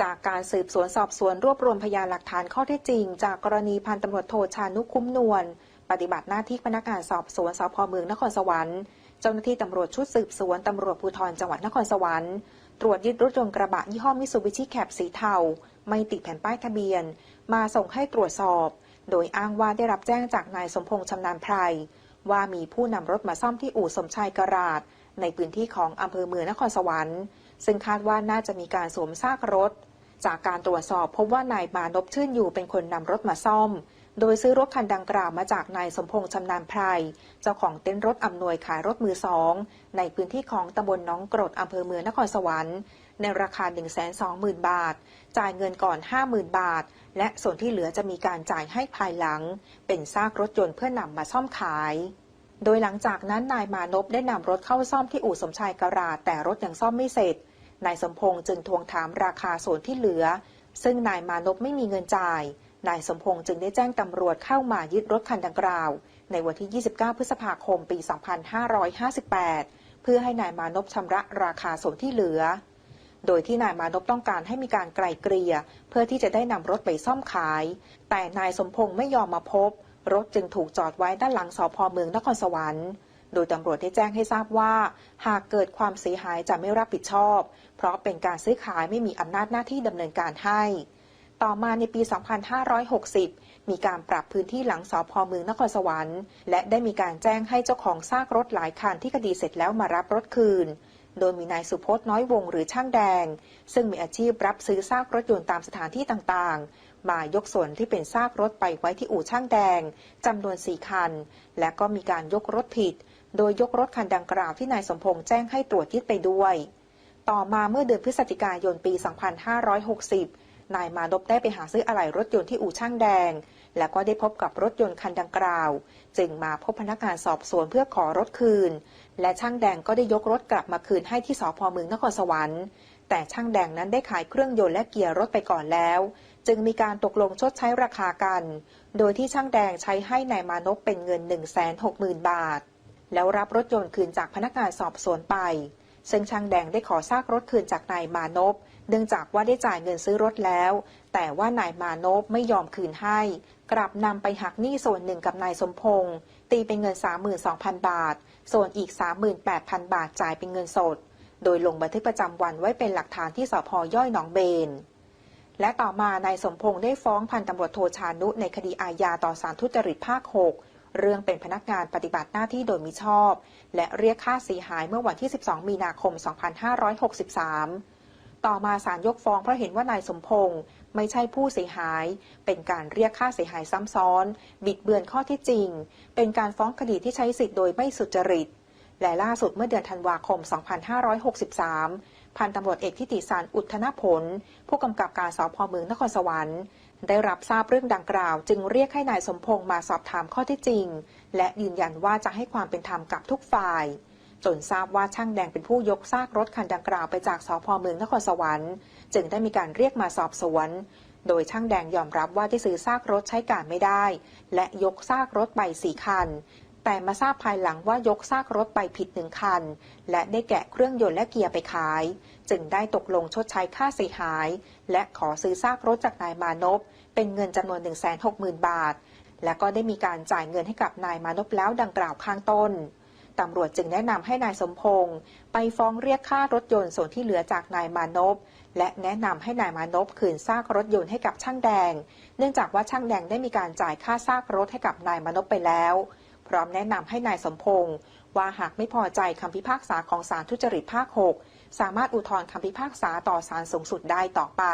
จากการสืบสวนสอบสวนรวบรวมพยานหลักฐานข้อเท็จจริง จากกรณีพันตำรวจโทชานุคุ้มนวลปฏิบัติหน้าที่พนักงานสอบสวนสพเมืองนครสวรรค์เจ้าหน้าที่ตำรวจชุดสืบสวนตำรวจภูธรจังหวัดนครสวรรค์ ตรวจยึดรถยนต์กระบะยี่ห้อมิตซูบิชิแคปสีเทาไม่ติดแผ่นป้ายทะเบียน มาส่งให้ตรวจสอบ โดยอ้างว่าได้รับแจ้งจากนายสมพงษ์ชำนาญไพรว่ามีผู้นำรถมาซ่อมที่อู่สมชายกราดในพื้นที่ของอำเภอเมืองนครสวรรค์ ซึ่งคาดว่าน่าจะมีการสวมซากรถ จากการตรวจสอบพบว่านายมานพชื่นอยู่เป็นคนนำรถมาซ่อม โดยซื้อรถคันดังกล่าวมาจากนายสมพงษ์ชำนาญไพร เจ้าของเต็นท์รถอำนวยขายรถมือสอง ในพื้นที่ของตำบลน้องกรดอำเภอเมืองนครสวรรค์ ในราคา 120,000 บาท จ่ายเงินก่อน 50,000 บาท และส่วนที่เหลือจะมีการจ่ายให้ภายหลัง เป็นซากรถยนต์เพื่อนำมาซ่อมขายโดยหลังจากนั้นนายมานพได้นำรถเข้าซ่อมที่อู่สมชายกราดแต่รถยังซ่อมไม่เสร็จ นายสมพงษ์จึงทวงถามราคาส่วนที่เหลือ ซึ่งนายมานพไม่มีเงินจ่าย นายสมพงษ์จึงได้แจ้งตำรวจเข้ามายึดรถคันดังกล่าว ในวันที่ 29 พฤษภาคม ปี 2558 เพื่อให้นายมานพชำระราคาส่วนที่เหลือ โดยที่นายมานพต้องการให้มีการไกล่เกลี่ย เพื่อที่จะได้นำรถไปซ่อมขาย แต่นายสมพงษ์ไม่ยอมมาพบ รถจึงถูกจอดไว้ด้านหลังสพเมืองนครสวรรค์ โดยตำรวจได้แจ้งให้ทราบว่า หากเกิดความเสียหายจะไม่รับผิดชอบ เพราะเป็นการซื้อขายไม่มีอำนาจหน้าที่ดำเนินการให้ ต่อมาในปี 2560 มีการปรับพื้นที่หลังสพเมืองนครสวรรค์ และได้มีการแจ้งให้เจ้าของซากรถหลายคันที่คดีเสร็จแล้วมารับรถคืนโดยมีนายสุพจน์น้อยวงหรือช่างแดง ซึ่งมีอาชีพรับซื้อซากรถยนต์ตามสถานที่ต่างๆ มายกส่วนที่เป็นซากรถไปไว้ที่อู่ช่างแดงจำนวนสี่คัน และก็มีการยกรถผิด โดยยกรถคันดังกล่าวที่นายสมพงษ์แจ้งให้ตรวจยึดไปด้วย ต่อมาเมื่อเดือนพฤศจิกายนปี 2560 นายมานพได้ไปหาซื้ออะไหล่รถยนต์ที่อู่ช่างแดง และก็ได้พบกับรถยนต์คันดังกล่าว จึงมาพบพนักงานสอบสวนเพื่อขอรถคืน และช่างแดงก็ได้ยกรถกลับมาคืนให้ที่สพเมืองนครสวรรค์แต่ช่างแดงนั้นได้ขายเครื่องยนต์และเกียร์รถไปก่อนแล้ว จึงมีการตกลงชดใช้ราคากัน โดยที่ช่างแดงใช้ให้นายมานพเป็นเงิน 160,000 บาท แล้วรับรถยนต์คืนจากพนักงานสอบสวนไป ซึ่งช่างแดงได้ขอซากรถคืนจากนายมานพเนื่องจากว่าได้จ่ายเงินซื้อรถแล้ว แต่ว่านายมานพไม่ยอมคืนให้ กลับนำไปหักหนี้ส่วนหนึ่งกับนายสมพงษ์ตีเป็นเงิน 32,000 บาท ส่วนอีก 38,000 บาทจ่ายเป็นเงินสด โดยลงบันทึกประจำวันไว้เป็นหลักฐานที่สพย่อยหนองเบนและต่อมานายสมพงษ์ได้ฟ้องพันตำรวจโทชานุในคดีอาญาต่อศาลทุจริตภาค 6 เรื่องเป็นพนักงานปฏิบัติหน้าที่โดยมิชอบ และเรียกค่าเสียหายเมื่อวันที่ 12 มีนาคม 2563 ต่อมาศาลยกฟ้องเพราะเห็นว่านายสมพงษ์ไม่ใช่ผู้เสียหาย เป็นการเรียกค่าเสียหายซ้ำซ้อน บิดเบือนข้อท็จจริง เป็นการฟ้องคดีที่ใช้สิทธิ์โดยไม่สุจริตและล่าสุดเมื่อเดือนธันวาคม 2563 พันตำรวจเอกทิติสารอุทธนผล ผู้กำกับการสพเมืองนครสวรรค์ ได้รับทราบเรื่องดังกล่าว จึงเรียกให้นายสมพงษ์มาสอบถามข้อท็จจริง และยืนยันว่าจะให้ความเป็นธรรมกับทุกฝ่าย จนทราบว่าช่างแดงเป็นผู้ยกซากรถคันดังกล่าวไปจากสพเมืองนครสวรรค์จึงได้มีการเรียกมาสอบสวน โดยช่างแดงยอมรับว่าได้ซื้อซากรถใช้การไม่ได้ และยกซากรถไปสี่คัน แต่มาทราบภายหลังว่ายกซากรถไปผิดหนึ่งคัน และได้แกะเครื่องยนต์และเกียร์ไปขาย จึงได้ตกลงชดใช้ค่าเสียหาย และขอซื้อซากรถจากนายมานพ เป็นเงินจำนวน 160,000 บาท และก็ได้มีการจ่ายเงินให้กับนายมานพแล้วดังกล่าวข้างต้นตำรวจจึงแนะนำให้นายสมพงษ์ไปฟ้องเรียกค่ารถยนต์ส่วนที่เหลือจากนายมานพ และแนะนำให้นายมานพคืนซากรถยนต์ให้กับช่างแดง เนื่องจากว่าช่างแดงได้มีการจ่ายค่าซากรถให้กับนายมานพไปแล้ว พร้อมแนะนำให้นายสมพงศ์ว่าหากไม่พอใจคำพิพากษาของศาลทุจริตภาค 6 สามารถอุทธรณ์คำพิพากษาต่อศาลสูงสุดได้ต่อไป